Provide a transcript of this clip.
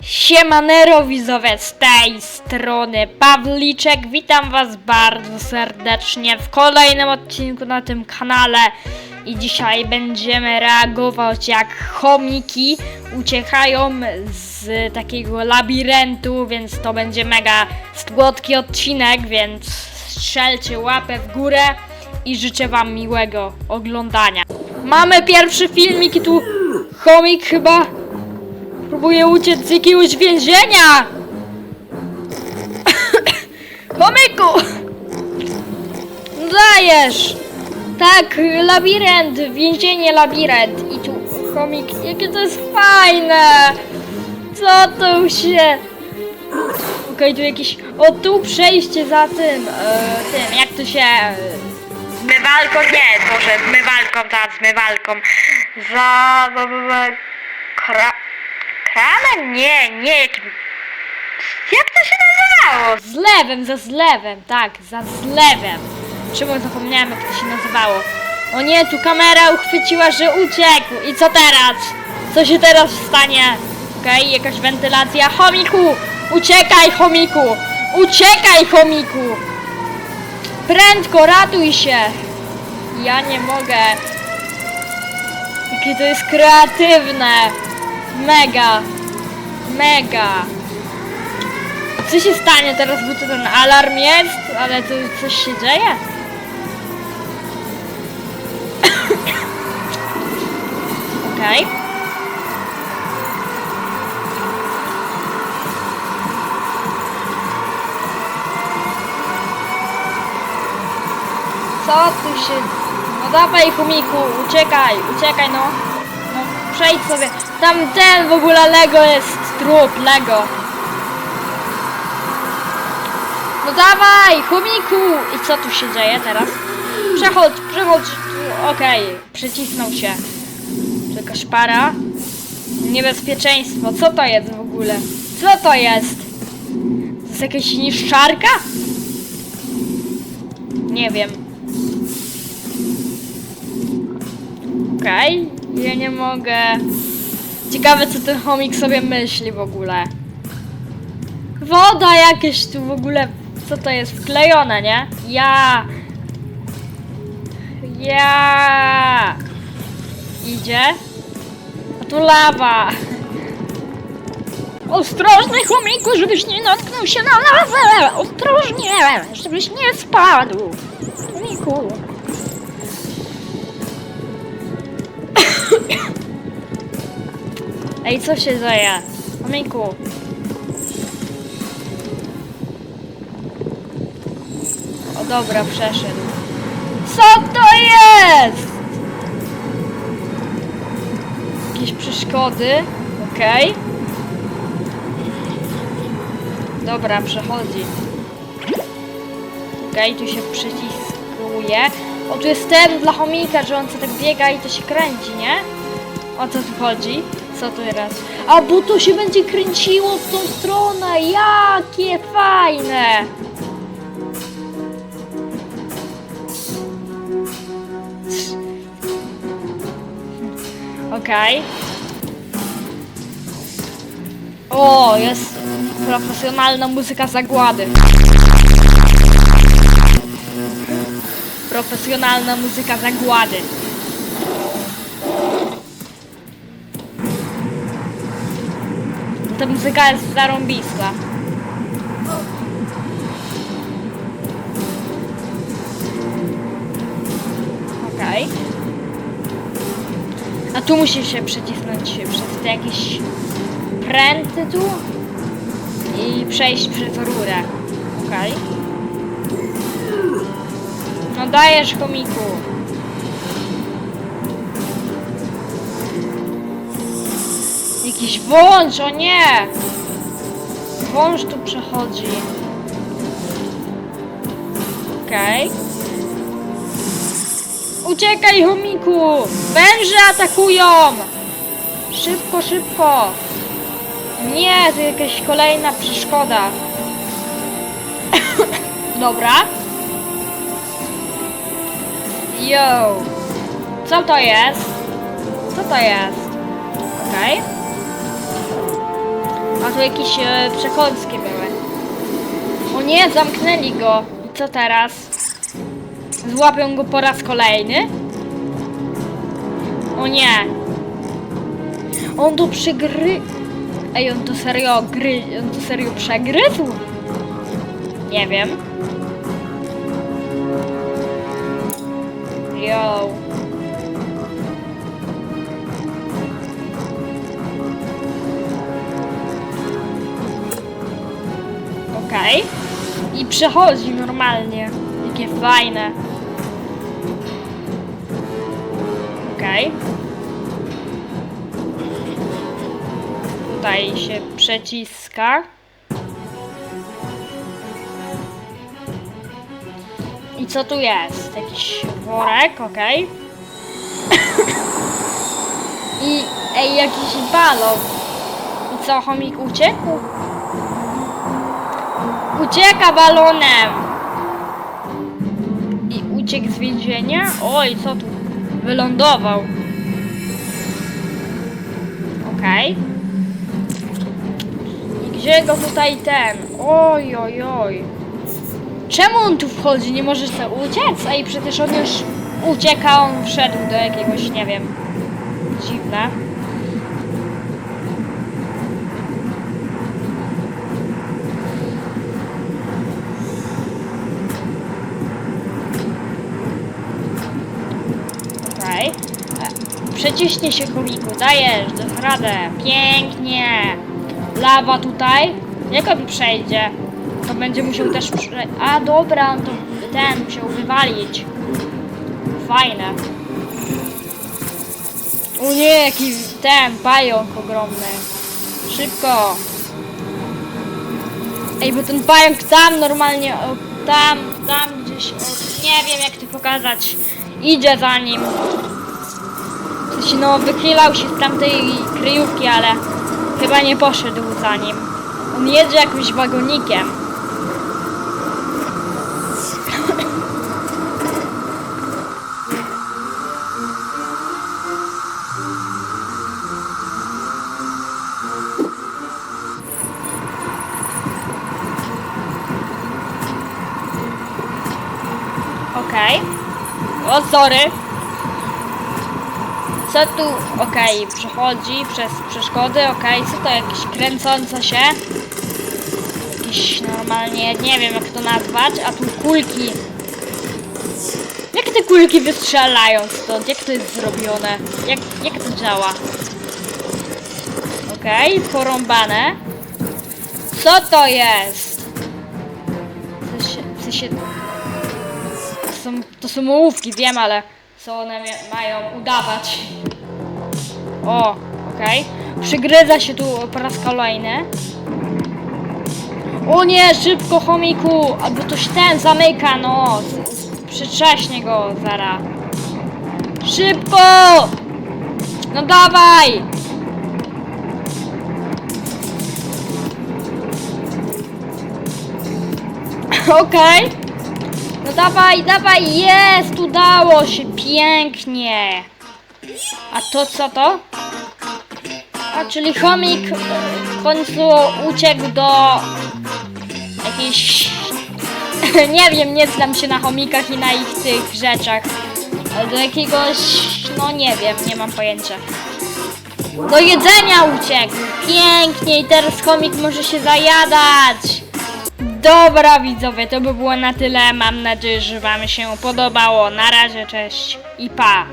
Siemanero widzowie z tej strony Pawliczek, witam was bardzo serdecznie w kolejnym odcinku na tym kanale i dzisiaj będziemy reagować jak chomiki uciekają z takiego labiryntu, więc to będzie mega słodki odcinek, więc strzelcie łapę w górę i życzę wam miłego oglądania. Mamy pierwszy filmik i tu chomik chyba Próbuję uciec z jakiegoś więzienia! Chomiku! Dajesz! Tak, labirynt, więzienie labirynt. I tu chomik, jakie to jest fajne! Co tu się... Okej, tu jakiś... O, tu przejście za tym, e, tym, jak to się... Zmywalką? Nie, może zmywalką, za zmywalką. Za... za- za- Kra... Kranem? Nie, nie. Jak to się nazywało? Zlewem, za zlewem, tak, za zlewem. Czemu zapomniałem, jak to się nazywało? O nie, tu kamera uchwyciła, że uciekł. I co teraz? Co się teraz stanie? Okej, jakaś wentylacja. Chomiku! Uciekaj, chomiku! Uciekaj, chomiku! Prędko, ratuj się! Ja nie mogę. Jakie to jest kreatywne! Mega! Mega! Co się stanie teraz, bo to ten alarm jest, ale tu coś się dzieje? Okej. Co tu się... No dawaj, chumiku, uciekaj, uciekaj, no. Przejdź sobie. Tam ten w ogóle Lego jest trup, Lego. No dawaj, chumiku! I co tu się dzieje teraz? Przechodź, przechodź. Okej, przycisnął się. To jakaś para. Niebezpieczeństwo. Co to jest w ogóle? Co to jest? To jest jakaś niszczarka? Nie wiem. Okej, ja nie mogę. Ciekawe, co ten chomik sobie myśli w ogóle. Woda jakieś tu w ogóle. Co to jest? Wklejone, nie? Ja. Ja. Idzie. A tu lawa. Ostrożny chomiku, żebyś nie natknął się na lawę! Ostrożnie, żebyś nie spadł. Chomiku. Ej, co się dzieje? Chomiku. O dobra, przeszedł. Co to jest? Jakieś przeszkody? Okej. Dobra, przechodzi. Okej, tu się przyciskuje. O, tu jest ten dla chomika, że on co tak biega i to się kręci, nie? O co tu chodzi? Co teraz? A, bo to się będzie kręciło w tą stronę! Jakie fajne! Okej. O, jest profesjonalna muzyka zagłady. Profesjonalna muzyka zagłady. Ta muzyka jest zarąbista. Okej. A tu musi się przycisnąć przez te jakieś pręty tu i przejść przez rurę. Okej. No dajesz chomiku. Jakiś wąż, o nie! Wąż tu przechodzi. Okej. Uciekaj, chomiku! Węże atakują! Szybko, szybko! Nie, to jakaś kolejna przeszkoda. Dobra. Yo. Co to jest? Co to jest? Okej. A tu jakieś e, były. O nie, zamknęli go. I co teraz? Złapią go po raz kolejny? O nie. On to przygry... Ej, on to serio gry... On to serio przegryzł? Nie wiem. Yo. Okej. I przechodzi normalnie. Jakie fajne. Okej. Tutaj się przeciska. I co tu jest? Jakiś worek, okej. I ej, jakiś balon. I co, chomik uciekł? Ucieka balonem! I uciekł z więzienia? Oj, co tu? Wylądował. Okej. I gdzie go tutaj ten? Oj, oj, oj. Czemu on tu wchodzi? Nie może sobie uciec? Ej, przecież on już ucieka, on wszedł do jakiegoś, nie wiem. Dziwne. Okej. Przeciśnie się komiku, dajesz, radę. Pięknie. Lawa tutaj. Jak on przejdzie? To będzie musiał też prze... A dobra, on to ten musiał wywalić. Fajne. O nie, jaki ten pająk ogromny. Szybko. Ej, bo ten pająk tam normalnie, o, tam, tam gdzieś, o, nie wiem jak to pokazać. Idzie za nim. No, wychylał się z tamtej kryjówki, ale chyba nie poszedł za nim. On jedzie jakimś wagonikiem. Okej. O, sorry. Co tu? Okej, przechodzi przez przeszkody, okej. Co to jakieś kręcące się? Jakieś normalnie, nie wiem jak to nazwać, a tu kulki. Jak te kulki wystrzelają stąd? Jak to jest zrobione? Jak, jak to działa? Okej, porąbane. Co to jest? W sensie, w sensie to są, to są ołówki, wiem, ale co one mają udawać? O, okej. Przygryza się tu po raz kolejny. O nie, szybko chomiku! Albo coś ten zamyka, no! Przytrzaśnie go zara. Szybko! No dawaj! Okej. No dawaj, dawaj, jest, udało się, pięknie. A to co to? A, czyli chomik w końcu uciekł do jakiejś... nie wiem, nie znam się na chomikach i na ich tych rzeczach. Do jakiegoś... no nie wiem, nie mam pojęcia. Do jedzenia uciekł! Pięknie i teraz chomik może się zajadać! Dobra widzowie, to by było na tyle. Mam nadzieję, że Wam się podobało. Na razie, cześć i pa!